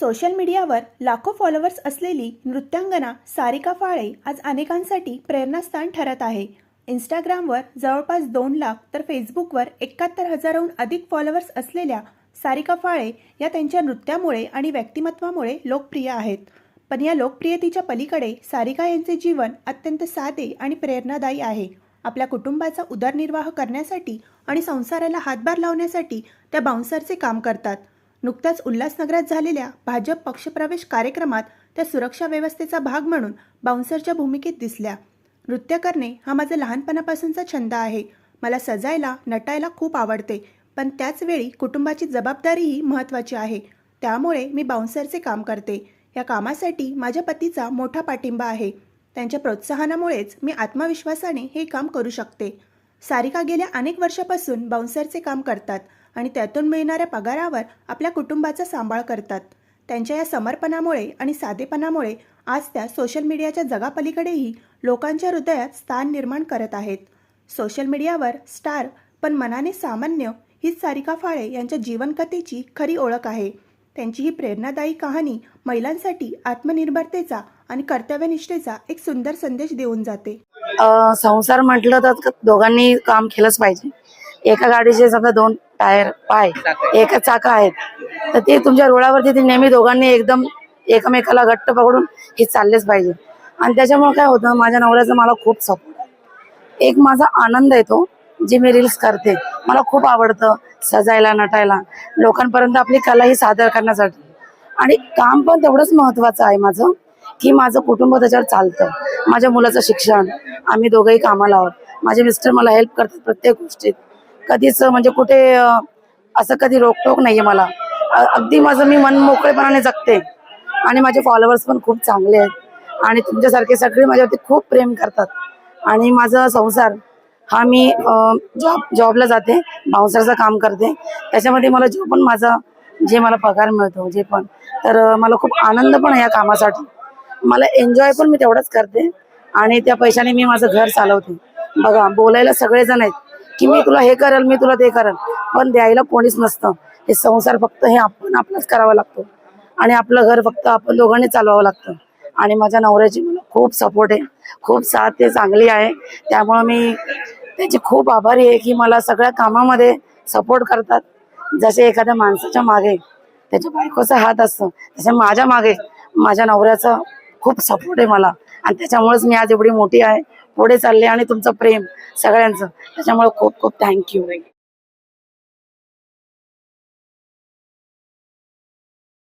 Social मीडियावर लाखो followers असलेली नृत्यांगना सारिका फाळे आज अनेकांसाठी प्रेरणास्थान ठरत आहे. इंस्टाग्रामवर जवळपास दोन लाख तर फेसबुकवर एकाहत्तर हजाराहून अधिक फॉलोअर्स असलेल्या सारिका फाळे या त्यांच्या नृत्यामुळे आणि व्यक्तिमत्वामुळे लोकप्रिय आहेत. पण या लोकप्रियतेच्या पलीकडे सारिका यांचे जीवन अत्यंत साधे आणि प्रेरणादायी आहे. आपल्या कुटुंबाचा उदरनिर्वाह करण्यासाठी आणि संसाराला हातभार लावण्यासाठी त्या बाउन्सरचे काम करतात. नुकत्याच उल्हासनगरात झालेल्या भाजप पक्षप्रवेश कार्यक्रमात त्या सुरक्षा व्यवस्थेचा भाग म्हणून बाउन्सरच्या भूमिकेत दिसल्या. नृत्य करणे हा माझा लहानपणापासूनचा छंद आहे. मला सजायला नटायला खूप आवडते. पण त्याचवेळी कुटुंबाची जबाबदारीही महत्त्वाची आहे. त्यामुळे मी बाउन्सरचे काम करते. या कामासाठी माझ्या पतीचा मोठा पाठिंबा आहे. त्यांच्या प्रोत्साहनामुळेच मी आत्मविश्वासाने हे काम करू शकते. सारिका गेल्या अनेक वर्षापासून बाउन्सरचे काम करतात. आणि त्यातून मिळणाऱ्या पगारावर आपल्या कुटुंबाचा सांभाळ करतात. त्यांच्या या समर्पणामुळे आणि साधेपणामुळे आज त्या सोशल मीडियाच्या जगापलीकडेही लोकांच्या हृदयात स्थान निर्माण करत आहेत. सोशल मीडियावर स्टार पण मनाने सामान्य हीच सारिका फाळे यांच्या जीवनकथेची खरी ओळख आहे. त्यांची ही प्रेरणादायी कहाणी महिलांसाठी आत्मनिर्भरतेचा आणि कर्तव्यनिष्ठेचा एक सुंदर संदेश देऊन जाते. संसार म्हटलं तर दोघांनी काम केलंच पाहिजे. एका गाडीचे समजा दोन टायर पाय एका चाका आहेत तर ते तुमच्या रुळावरती ते नेहमी दोघांनी एकदम एकमेकाला घट्ट पकडून हे चाललेच पाहिजे. आणि त्याच्यामुळे काय होतं माझ्या नवऱ्याचा मला खूप सपोर्ट एक माझा आनंद येतो जे मी रील्स करते. मला खूप आवडतं सजायला नटायला. लोकांपर्यंत आपली कला ही सादर करण्यासाठी. आणि काम पण तेवढंच महत्वाचं आहे माझं की माझं कुटुंब त्याच्यावर चालतं. माझ्या मुलाचं शिक्षण आम्ही दोघंही कामाला आहोत. माझे मिस्टर मला हेल्प करतात प्रत्येक गोष्टीत. कधीच म्हणजे कुठे असं कधी रोकटोक नाहीये मला. अगदी माझं मी मन मोकळेपणाने जगते. आणि माझे फॉलोअर्स पण खूप चांगले आहेत. आणि तुमच्यासारखे सगळे माझ्यावरती खूप प्रेम करतात. आणि माझा संसार हा मी जॉब जॉबला जाते. बाउन्सरचं काम करते. त्याच्यामध्ये मला जो पण माझा जे मला पगार मिळतो जे पण तर मला खूप आनंद पण आहे या कामासाठी. मला एन्जॉय पण मी तेवढंच करते. आणि त्या पैशाने मी माझं घर चालवते. बघा बोलायला सगळेजण आहेत. की मी तुला हे करेल मी तुला ते करेल. पण द्यायला कोणीच नसतं. हे संसार फक्त हे आपण आपलाच करावा लागतो. आणि आपलं घर फक्त आपण दोघांनी चालवावं लागतं. आणि माझ्या नवऱ्याची मला खूप सपोर्ट आहे. खूप साथ ते चांगली आहे. त्यामुळं मी त्याची खूप आभारी आहे की मला सगळ्या कामामध्ये सपोर्ट करतात. जसे एखाद्या माणसाच्या मागे त्याच्या बायकोचा हात असतो तसे माझ्या मागे माझ्या नवऱ्याचा खूप सपोर्ट आहे मला. आणि त्याच्यामुळेच मी आज एवढी मोठी आहे. पुढे चालले आणि तुमचं प्रेम सगळ्यांचं. त्याच्यामुळे खूप खूप थँक्यू